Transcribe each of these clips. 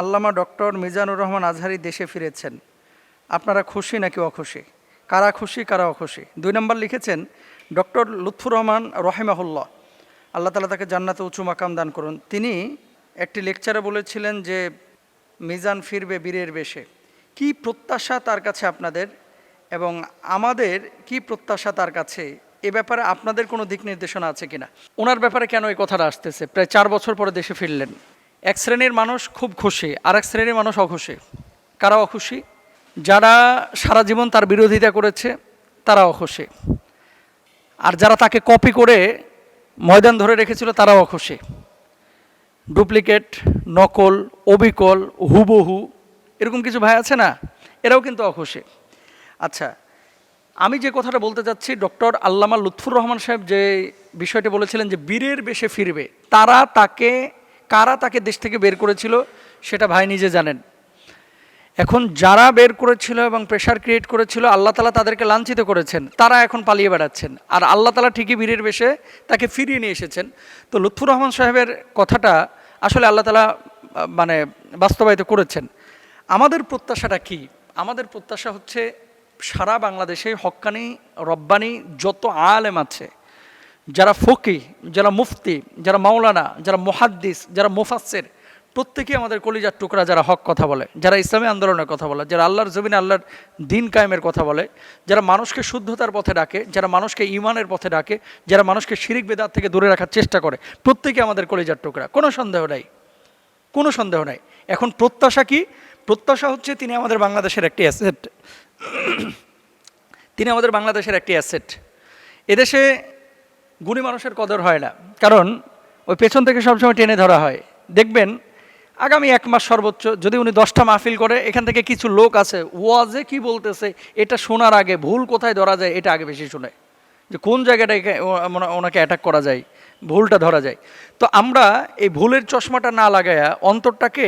আল্লামা doctor Mizanur Rahman Azhari দেশে ফিরেছেন। আপনারা খুশি নাকি অখুশি? কারা খুশি, কারা অখুশি? দুই নম্বর লিখেছেন ডক্টর লুৎফুর রহমান রহেমাহুল্লাহ। আল্লাহ তালা তাকে জান্নাতে উঁচু মাকাম দান করুন। তিনি একটি লেকচারে বলেছিলেন যে, মিজান ফিরবে বীরের বেশে। কি প্রত্যাশা তার কাছে আপনাদের? এবং আমাদের কি প্রত্যাশা তার কাছে? এ ব্যাপারে আপনাদের কোনো দিক নির্দেশনা আছে কিনা? ওনার ব্যাপারে কেন এই কথাটা আসতেছে? প্রায় চার বছর পরে দেশে ফিরলেন। এক শ্রেণির মানুষ খুব খুশি, আর এক শ্রেণির মানুষ অখুশি। কারা অখুশি যারা সারা জীবন তার বিরোধিতা করেছে তারা অখুশি আর যারা তাকে কপি করে ময়দান ধরে রেখেছিল, তারাও অখুশি ডুপ্লিকেট নকল, অবিকল, হুবহু, এরকম কিছু ভাই আছে না? এরাও কিন্তু অখুশি। আচ্ছা আমি যে কথাটা বলতে চাচ্ছি, ডক্টর আল্লামা লুৎফুর রহমান সাহেব যে বিষয়টি বলেছিলেন যে বীরের বেশে ফিরবে, তারা তাকে কারা তাকে দেশ থেকে বের করেছিল সেটা ভাই নিজে জানেন। এখন যারা বের করেছিল এবং প্রেশার ক্রিয়েট করেছিল, আল্লাহ তালা তাদেরকে লাঞ্ছিত করেছেন, তারা এখন পালিয়ে বেড়াচ্ছেন। আর আল্লাহ তালা ঠিকই বীরের বেশে তাকে ফিরিয়ে নিয়ে এসেছেন। তো লুৎফুর রহমান সাহেবের কথাটা আসলে আল্লাহ তালা মানে বাস্তবায়িত করেছেন। আমাদের প্রত্যাশাটা কি? আমাদের প্রত্যাশা হচ্ছে সারা বাংলাদেশে হক্কানি রব্বানি যত আলেম আছে যারা ফকি যারা মুফতি, যারা মাওলানা, যারা মুহাদ্দিস, যারা মুফাসের প্রত্যেকেই আমাদের কলিজার টুকরা যারা হক কথা বলে, যারা ইসলামী আন্দোলনের কথা বলে, যারা আল্লাহর জমিনে আল্লাহর দিন কায়েমের কথা বলে, যারা মানুষকে শুদ্ধতার পথে ডাকে, যারা মানুষকে ইমানের পথে ডাকে, যারা মানুষকে শিরিক বেদার থেকে দূরে রাখার চেষ্টা করে প্রত্যেকে আমাদের কলিজার টুকরা। কোনো সন্দেহ নাই। কোনো সন্দেহ নাই। এখন প্রত্যাশা কি? প্রত্যাশা হচ্ছে তিনি আমাদের বাংলাদেশের একটি অ্যাসেট তিনি আমাদের বাংলাদেশের একটি অ্যাসেট এদেশে গুণী মানুষের কদর হয় না। কারণ ওই পেছন থেকে সবসময় টেনে ধরা হয়। দেখবেন, আগামী এক মাস সর্বোচ্চ যদি উনি দশটা মাহফিল করে, এখান থেকে কিছু লোক আছে, ওয়াজে কি বলতেছে, এটা শোনার আগে ভুল কোথায় ধরা যায়, এটা আগে বেশি শোনে। যে কোন জায়গাটায় ওনাকে অ্যাটাক করা যায়, ভুলটা ধরা যায়। তো আমরা এই ভুলের চশমাটা না লাগায়া অন্তরটাকে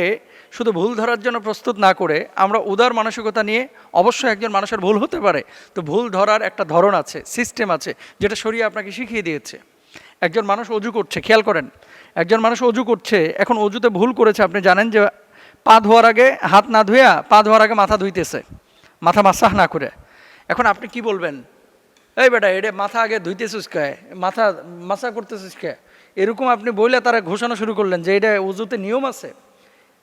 শুধু ভুল ধরার জন্য প্রস্তুত না করে আমরা উদার মানসিকতা নিয়ে অবশ্যই একজন মানুষের ভুল হতে পারে। তো ভুল ধরার একটা ধরন আছে সিস্টেম আছে, যেটা সরিয়ে আপনাকে শিখিয়ে দিয়েছে। একজন মানুষ অজু করছে, খেয়াল করেন। একজন মানুষ অজু করছে, এখন অজুতে ভুল করেছে, আপনি জানেন যে পা ধোয়ার আগে হাত না ধুয়া, পা ধোয়ার আগে মাথা ধুইতেছে। মাথা মাসাহ না করে। এখন আপনি কি বলবেন? এই বেটা এটা মাথা আগে ধুইতেছিস কে? মাথা মাসা করতেছিস কে? এরকম আপনি বইলে তারা ঘোষণা শুরু করলেন যে এটা উজুতে নিয়ম আছে।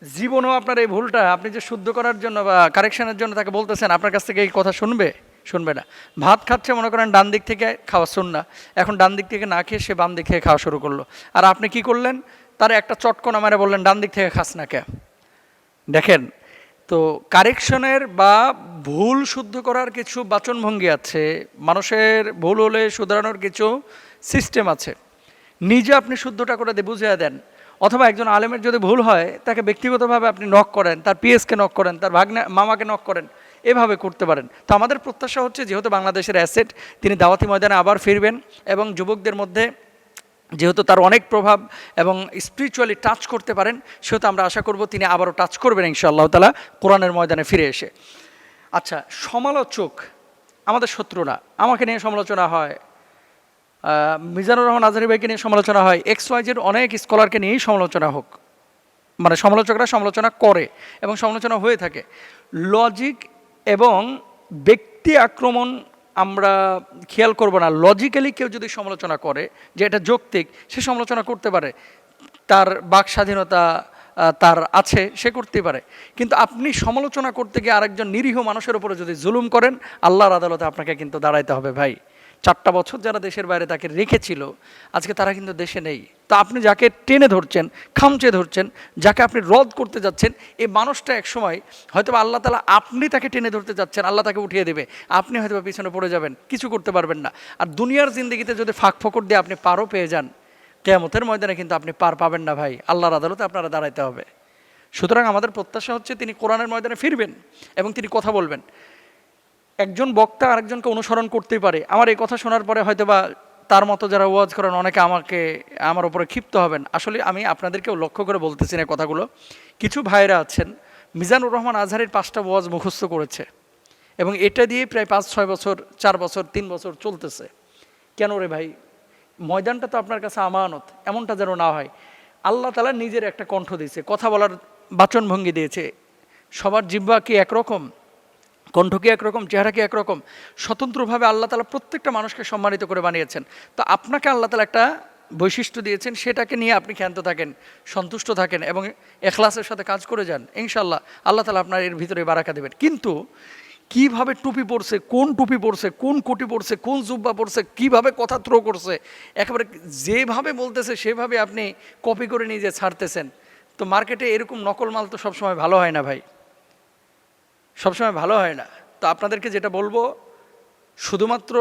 জীবনেও আপনার এই ভুলটা, আপনি যে শুদ্ধ করার জন্য বা কারেকশনের জন্য তাকে বলতেছেন, আপনার কাছ থেকে এই কথা শুনবে? শুনবে না। ভাত খাচ্ছে, মনে করেন, ডান দিক থেকে খাওয়া শুন না এখন ডান দিক থেকে না খেয়ে সে বাম দিক থেকে খাওয়া শুরু করল। আর আপনি কি করলেন? তার একটা চটকনা মারে বললেন, ডান দিক থেকে খাস না কে? দেখেন, তো কারেকশনের বা ভুল শুদ্ধ করার কিছু বাচনভঙ্গি আছে। মানুষের ভুল হলে শুধরানোর কিছু সিস্টেম আছে। নিজে আপনি শুদ্ধটা করে দিয়ে বুঝিয়ে দেন। অথবা একজন আলেমের যদি ভুল হয়, তাকে ব্যক্তিগতভাবে আপনি নক করেন, তার পিএসকে নক করেন, তার ভাগ্নে মামাকে নক করেন, এভাবে করতে পারেন। তো আমাদের প্রত্যাশা হচ্ছে, যেহেতু বাংলাদেশের অ্যাসেট তিনি দাওয়াতি ময়দানে আবার ফিরবেন এবং যুবকদের মধ্যে যেহেতু তার অনেক প্রভাব এবং স্পিরিচুয়ালি টাচ করতে পারেন, সেহেতু আমরা আশা করব তিনি আবারও টাচ করবেন ইনশাআল্লাহ তালা কোরআনের ময়দানে ফিরে এসে। আচ্ছা সমালোচক আমাদের শত্রুরা, আমাকে নিয়ে সমালোচনা হয় মিজানুর রহমান আজহারি ভাইকে নিয়ে সমালোচনা হয়। এক্স ওয়াইজের অনেক স্কলারকে নিয়েই সমালোচনা হোক। মানে সমালোচকরা সমালোচনা করে এবং সমালোচনা হয়ে থাকে। লজিক এবং ব্যক্তি আক্রমণ আমরা খেয়াল করব না। লজিক্যালি কেউ যদি সমালোচনা করে যে এটা যৌক্তিক, সে সমালোচনা করতে পারে। তার বাক স্বাধীনতা তার আছে, সে করতে পারে। কিন্তু আপনি সমালোচনা করতে গিয়ে আরেকজন নিরীহ মানুষের উপরে যদি জুলুম করেন, আল্লাহর আদালতে আপনাকে কিন্তু দাঁড়াইতে হবে ভাই। চারটা বছর যারা দেশের বাইরে তাকে রেখেছিল, আজকে তারা কিন্তু দেশে নেই। তা আপনি যাকে টেনে ধরছেন, খামচে ধরছেন, যাকে আপনি রদ করতে যাচ্ছেন, এই মানুষটা এক সময় হয়তো আল্লাহ তালা আপনি তাকে টেনে ধরতে যাচ্ছেন, আল্লাহ তাকে উঠিয়ে দেবে। আপনি হয়তো পিছনে পড়ে যাবেন, কিছু করতে পারবেন না। আর দুনিয়ার জিন্দগিতে যদি ফাঁক ফকর দিয়ে আপনি পারও পেয়ে যান, কেয়ামতের ময়দানে কিন্তু আপনি পার পাবেন না ভাই। আল্লাহর আদালতে আপনারা দাঁড়াইতে হবে। সুতরাং আমাদের প্রত্যাশা হচ্ছে তিনি কোরআনের ময়দানে ফিরবেন এবং তিনি কথা বলবেন। একজন বক্তা আরেকজনকে অনুসরণ করতেই পারে। আমার এই কথা শোনার পরে হয়তো বা তার মতো যারা ওয়াজ করেন, অনেকে আমাকে, আমার উপরে ক্ষিপ্ত হবেন। আসলে আমি আপনাদেরকেও লক্ষ্য করে বলতেছি না কথাগুলো। কিছু ভাইরা আছেন, মিজানুর রহমান আজহারের পাঁচটা ওয়াজ মুখস্থ করেছে এবং এটা দিয়ে প্রায় পাঁচ, ছয় বছর, চার বছর, তিন বছর চলতেছে। কেন রে ভাই? ময়দানটা তো আপনার কাছে আমানত, এমনটা যেন না হয়। আল্লাহ তালা নিজের একটা কণ্ঠ দিয়েছে, কথা বলার বাচনভঙ্গি দিয়েছে। সবার জিব্বা কি একরকম? কণ্ঠ কি একরকম চেহারা কি একরকম, স্বতন্ত্রভাবে আল্লাহ তালা প্রত্যেকটা মানুষকে সম্মানিত করে বানিয়েছেন। তো আপনাকে আল্লাহ তালা একটা বৈশিষ্ট্য দিয়েছেন, সেটাকে নিয়ে আপনি ক্ষান্ত থাকেন, সন্তুষ্ট থাকেন এবং এখলাসের সাথে কাজ করে যান। ইনশাল্লাহ আল্লাহ তালা আপনার এর ভিতরে বারাকা দেবেন। কিন্তু কীভাবে টুপি পরছে, কোন টুপি পরছে, কোন কোটি পরছে, কোন জুব্বা পরছে, কীভাবে কথা থ্রো করছে, একেবারে যেভাবে বলতেছে, সেভাবে আপনি কপি করে নিয়ে যে ছাড়তেছেন। তো মার্কেটে এরকম নকল মাল তো সবসময় ভালো হয় না ভাই। সবসময় ভালো হয় না। তো আপনাদেরকে যেটা বলব, শুধুমাত্র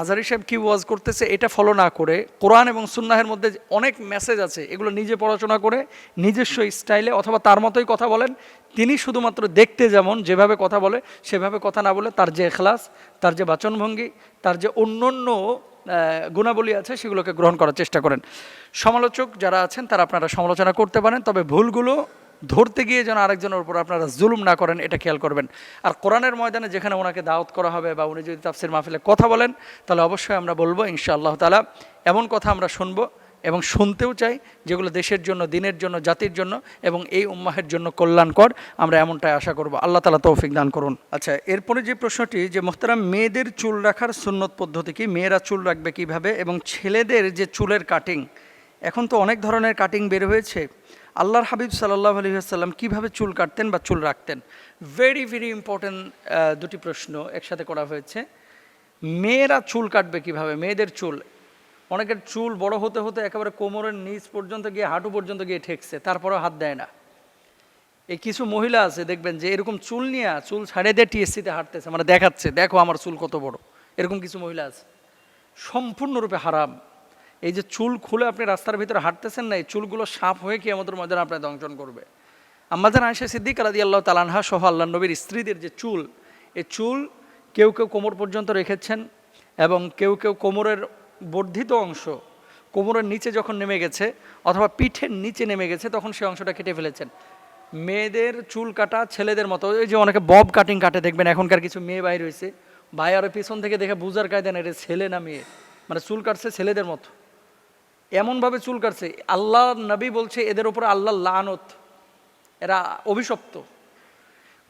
আজারি সাহেব কি ওয়াজ করতেছে এটা ফলো না করে, কোরআন এবং সুন্নাহের মধ্যে অনেক মেসেজ আছে, এগুলো নিজে পড়াশোনা করে, নিজস্ব স্টাইলে অথবা তার মতোই কথা বলেন। তিনি শুধুমাত্র দেখতে যেমন, যেভাবে কথা বলে, সেভাবে কথা না বলে তার যে এখলাস, তার যে বাচনভঙ্গি, তার যে অন্য অন্য গুণাবলী আছে সেগুলোকে গ্রহণ করার চেষ্টা করেন। সমালোচক যারা আছেন তারা আপনারা সমালোচনা করতে পারেন, তবে ভুলগুলো ধরতে গিয়ে যেন আরেকজনের উপর আপনারা জুলুম না করেন, এটা খেয়াল করবেন। আর কোরআনের ময়দানে যেখানে ওনাকে দাওয়াত করা হবে বা উনি যদি তাফসির মাহফিলে কথা বলেন, তাহলে অবশ্যই আমরা বলব, ইনশাআল্লাহ তালা এমন কথা আমরা শুনব এবং শুনতেও চাই যেগুলো দেশের জন্য, দিনের জন্য, জাতির জন্য এবং এই উম্মাহের জন্য কল্যাণকর। আমরা এমনটাই আশা করব। আল্লাহ তালা তৌফিক দান করুন। আচ্ছা এরপরে যে প্রশ্নটি যে মোহতারাম মেয়েদের চুল রাখার সুন্নত পদ্ধতি কি, মেয়েরা চুল রাখবে কীভাবে এবং ছেলেদের যে চুলের কাটিং এখন তো অনেক ধরনের কাটিং বের হয়েছে। আল্লাহর হাবিব সাল্লাহ আলী আসাল্লাম কীভাবে চুল কাটতেন বা চুল রাখতেন? ভেরি ভেরি ইম্পর্টেন্ট দুটি প্রশ্ন একসাথে করা হয়েছে। মেয়েরা চুল কাটবে কীভাবে? মেয়েদের চুল। অনেকের চুল বড় হতে হতে একেবারে কোমরের নিচ পর্যন্ত গিয়ে, হাঁটু পর্যন্ত গিয়ে ঠেকছে, তারপরেও হাত দেয় না। এই কিছু মহিলা আছে, দেখবেন যে এরকম চুল নিয়ে, চুল ছাড়ে দিয়ে টিএসসিতে হাঁটতেছে মানে দেখাচ্ছে, দেখো আমার চুল কত বড়। এরকম কিছু মহিলা আছে। সম্পূর্ণরূপে হারাম। এই যে চুল খুলে আপনি রাস্তার ভিতরে হাঁটতেছেন না, এই চুলগুলো সাপ হয়ে কি আমাদের মধ্যে আপনার দংশন করবে? আমাদের আয়সা সিদ্দিক রাদি আল্লাহ তালানহা সহ আল্লাহ নবীর স্ত্রীদের যে চুল, এই চুল কেউ কেউ কোমর পর্যন্ত রেখেছেন এবং কেউ কেউ কোমরের বর্ধিত অংশ, কোমরের নিচে যখন নেমে গেছে অথবা পিঠের নিচে নেমে গেছে, তখন সেই অংশটা কেটে ফেলেছেন। মেয়েদের চুল কাটা ছেলেদের মতো, এই যে অনেকে বব কাটিং কাটে, দেখবেন এখনকার কিছু মেয়ে বাইর হয়েছে ভাই আরও পিছন থেকে দেখে বুঝার কায়দা না, এটা ছেলে না মেয়ে মানে চুল কাটছে ছেলেদের মতো। এমনভাবে চুল কাটছে, আল্লাহ নবী বলছে এদের ওপর আল্লাহ লানত, এরা অভিশপ্ত।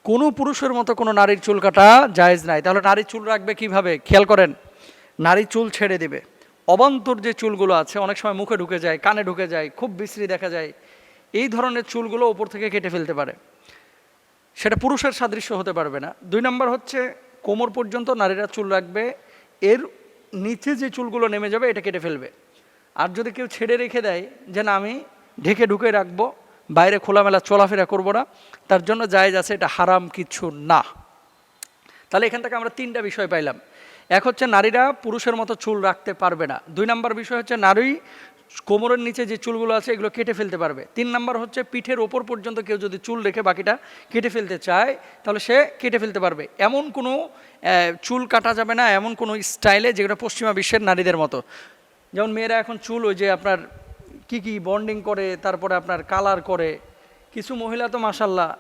কোনো পুরুষের মতো কোনো নারীর চুল কাটা জায়েজ নাই। তাহলে নারীর চুল রাখবে কীভাবে? খেয়াল করেন, নারী চুল ছেড়ে দেবে। অবান্তর যে চুলগুলো আছে, অনেক সময় মুখে ঢুকে যায়, কানে ঢুকে যায়, খুব বিশ্রী দেখা যায়। এই ধরনের চুলগুলো ওপর থেকে কেটে ফেলতে পারে। সেটা পুরুষের সাদৃশ্য হতে পারবে না। দুই নম্বর হচ্ছে, কোমর পর্যন্ত নারীরা চুল রাখবে, এর নিচে যে চুলগুলো নেমে যাবে, এটা কেটে ফেলবে। আর যদি কেউ ছেড়ে রেখে দেয় যে না, আমি ঢেকে ঢুকে রাখব, বাইরে খোলামেলা চলাফেরা করব না, তার জন্য জায়েজ আছে এটা হারাম কিছু না। তাহলে এখান থেকে আমরা তিনটা বিষয় পাইলাম। এক হচ্ছে নারীরা পুরুষের মতো চুল রাখতে পারবে না। দুই নম্বর বিষয় হচ্ছে নারী কোমরের নিচে যে চুলগুলো আছে, এগুলো কেটে ফেলতে পারবে। তিন নম্বর হচ্ছে পিঠের ওপর পর্যন্ত কেউ যদি চুল রেখে বাকিটা কেটে ফেলতে চায়, তাহলে সে কেটে ফেলতে পারবে। এমন কোনো চুল কাটা যাবে না, এমন কোনো স্টাইলে যেগুলো পশ্চিমা বিশ্বের নারীদের মতো। যেমন মেয়েরা এখন চুল ওই যে আপনার কি কি বন্ডিং করে, তারপরে আপনার কালার করে। কিছু মহিলা তো মাসাল্লাহ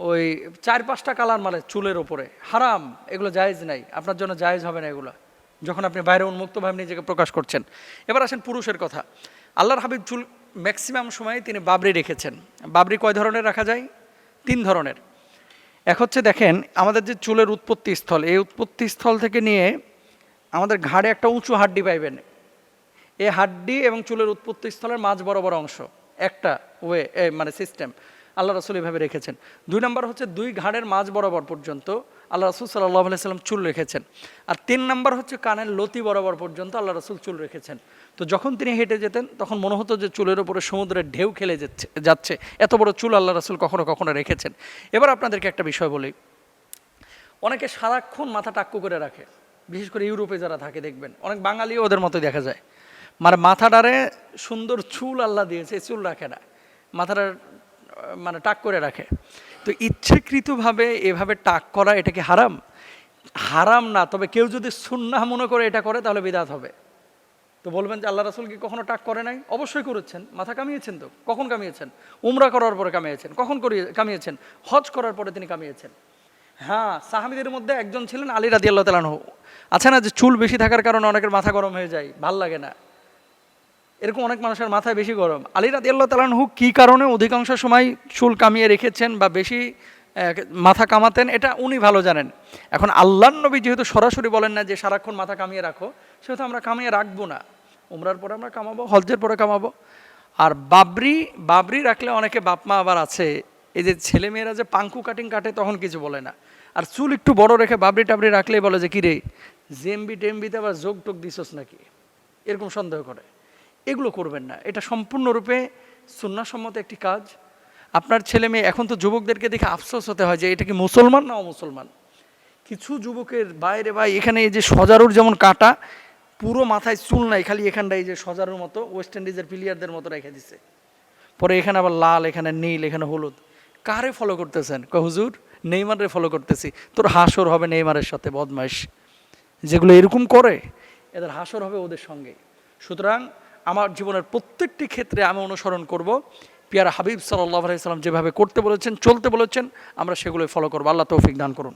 ওই চার পাঁচটা কালার মারে চুলের ওপরে। হারাম, এগুলো জায়েজ নাই। আপনার জন্য জায়েজ হবে না এগুলো। যখন আপনি বাইরে উন্মুক্তভাবে নিজেকে প্রকাশ করছেন। এবার আসেন পুরুষের কথা। আল্লাহর হাবিব চুল ম্যাক্সিমাম সময় তিনি বাবরি রেখেছেন। বাবরি কয় ধরনের রাখা যায়? তিন ধরনের। এক হচ্ছে দেখেন, আমাদের যে চুলের উৎপত্তি স্থল, এই উৎপত্তি স্থল থেকে নিয়ে আমাদের ঘাড়ে একটা উঁচু হাড্ডি পাইবেন। এই হাড্ডি এবং চুলের উৎপত্তি স্থলের মাঝ বরাবর অংশ। একটা ওয়ে, এ মানে সিস্টেম আল্লাহ রসুল এভাবে রেখেছেন। দুই নম্বর হচ্ছে দুই ঘাড়ের মাঝ বরাবর পর্যন্ত আল্লাহ রসুল সাল্লাহ সাল্লাম চুল রেখেছেন। আর তিন নম্বর হচ্ছে কানের লতি বরাবর পর্যন্ত আল্লাহ রসুল চুল রেখেছেন। তো যখন তিনি হেঁটে যেতেন, তখন মনে হতো যে চুলের উপরে সমুদ্রের ঢেউ খেলে যাচ্ছে যাচ্ছে। এত বড় চুল আল্লাহ রসুল কখনো কখনো রেখেছেন। এবার আপনাদেরকে একটা বিষয় বলি। অনেকে সারাক্ষণ মাথা টাক্কু করে রাখে। বিশেষ করে ইউরোপে যারা থাকে, দেখবেন। অনেক বাঙালিও ওদের মতো দেখা যায়। মানে মাথাটারে সুন্দর চুল আল্লাহ দিয়েছে, চুল রাখে না। মাথাটা মানে টাক করে রাখে। তো ইচ্ছাকৃতভাবে এভাবে টাক করা, এটা কি হারাম? হারাম না, তবে কেউ যদি সুন্না মনে করে এটা করে, তাহলে বিদাত হবে। তো বলবেন যে আল্লাহ রাসুল কি কখনো টাক করে নাই? অবশ্যই করেছেন। মাথা কামিয়েছেন তো? কখন কামিয়েছেন? উমরা করার পরে কামিয়েছেন? কখন করিয়ে, কামিয়েছেন? হজ করার পরে তিনি কামিয়েছেন? হ্যাঁ সাহাবিদের মধ্যে একজন ছিলেন আলী রাদি আল্লাহ তালানহ আছে না যে চুল বেশি থাকার কারণে অনেকের মাথা গরম হয়ে যায়? ভালো লাগে না। এরকম অনেক মানুষের মাথায় বেশি গরম। আলী রাদি আল্লাহ তালানহু কী কারণে অধিকাংশ সময় চুল কামিয়ে রেখেছেন বা বেশি মাথা কামাতেন, এটা উনি ভালো জানেন। এখন আল্লাহ নবী যেহেতু সরাসরি বলেন না যে সারাক্ষণ মাথা কামিয়ে রাখো, সেহেতু আমরা কামিয়ে রাখব না। উমরার পরে আমরা কামাবো, হজ্জের পরে কামাবো। আর বাবরি বাবরি রাখলে অনেকে বাপমা আবার আছে। এই যে ছেলেমেয়েরা যে পাঙ্কু কাটিং কাটে তখন কিছু বলে না। আর চুল একটু বড় রেখে বাবরি টাবরি রাখলেই বলে যে, কিরে, জেমবি টেমবিতে আবার যোগ টোক দিছস নাকি? এরকম সন্দেহ করে। এগুলো করবেন না। এটা সম্পূর্ণরূপে সুন্নাসম্মত একটি কাজ। আপনার ছেলে মেয়ে এখন তো যুবকদেরকে দেখে আফসোস হতে হয় যে, এটা কি মুসলমান না অমুসলমান? কিছু যুবকের বাইরে ভাই, এখানে এই যে সজারুর যেমন কাটা, পুরো মাথায় চুল নাই, খালি এখানটা এই যে সজারুর মতো, ওয়েস্ট ইন্ডিজের প্লেয়ারদের মতো রেখে দিছে। পরে এখানে আবার লাল, এখানে নীল, এখানে হলুদ। কারে ফলো করতেছেন? ক হুজুর নেইমারে ফলো করতেছি। তোর হাসর হবে নেইমারের সাথে, বদমাইশ। যেগুলো এরকম করে, এদের হাসর হবে ওদের সঙ্গে। সুতরাং আমার জীবনের প্রত্যেকটি ক্ষেত্রে আমি অনুসরণ করব। পিয়ারা হাবিব সাল্লাহ আলাইসাল্লাম যেভাবে করতে বলেছেন, চলতে বলেছেন, আমরা সেগুলোই ফলো করব। আল্লাহ তৌফিক দান করুন।